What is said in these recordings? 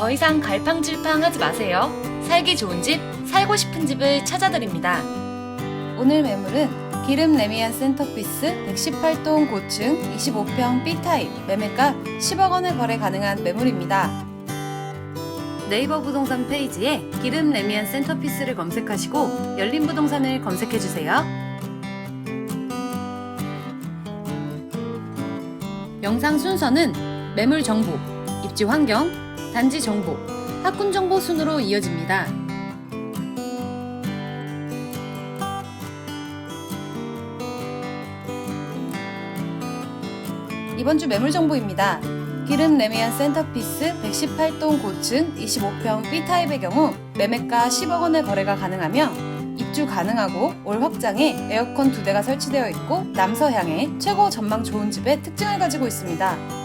더 이상 갈팡질팡 하지 마세요. 살기 좋은 집, 살고 싶은 집을 찾아드립니다. 오늘 매물은 기름 레미안 센터피스 118동 고층 25평 B타입 매매가 10억 원에 거래 가능한 매물입니다. 네이버 부동산 페이지에 기름 레미안 센터피스를 검색하시고 열린 부동산을 검색해 주세요. 영상 순서는 매물 정보, 입지 환경, 단지 정보, 학군 정보 순으로 이어집니다. 이번 주 매물 정보입니다. 기름 레미안 센터피스 118동 고층 25평 B타입의 경우 매매가 10억 원의 거래가 가능하며 입주 가능하고 올 확장에 에어컨 두 대가 설치되어 있고 남서향에 최고 전망 좋은 집의 특징을 가지고 있습니다.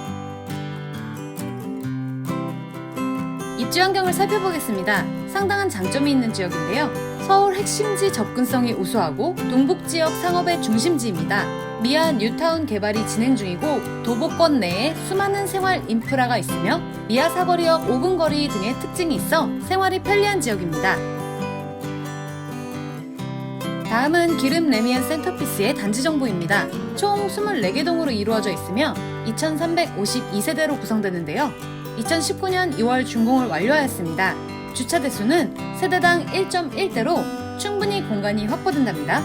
입지 환경을 살펴보겠습니다. 상당한 장점이 있는 지역인데요. 서울 핵심지 접근성이 우수하고 동북 지역 상업의 중심지입니다. 미아 뉴타운 개발이 진행 중이고 도보권 내에 수많은 생활 인프라가 있으며 미아 사거리역 5분 거리 등의 특징이 있어 생활이 편리한 지역입니다. 다음은 기름 레미안 센터피스의 단지 정보입니다. 총 24개 동으로 이루어져 있으며 2352세대로 구성되는데요. 2019년 2월 준공을 완료하였습니다. 주차 대수는 세대당 1.1대로 충분히 공간이 확보된답니다.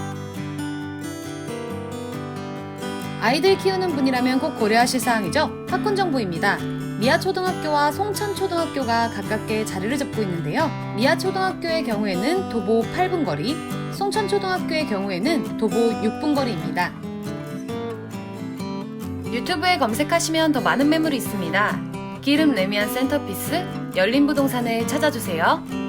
아이들 키우는 분이라면 꼭 고려하실 사항이죠. 학군 정보입니다. 미아초등학교와 송천초등학교가 가깝게 자리를 잡고 있는데요. 미아초등학교의 경우에는 도보 8분 거리, 송천초등학교의 경우에는 도보 6분 거리입니다. 유튜브에 검색하시면 더 많은 매물이 있습니다. 기름 레미안 센터피스 열린 부동산을 찾아주세요.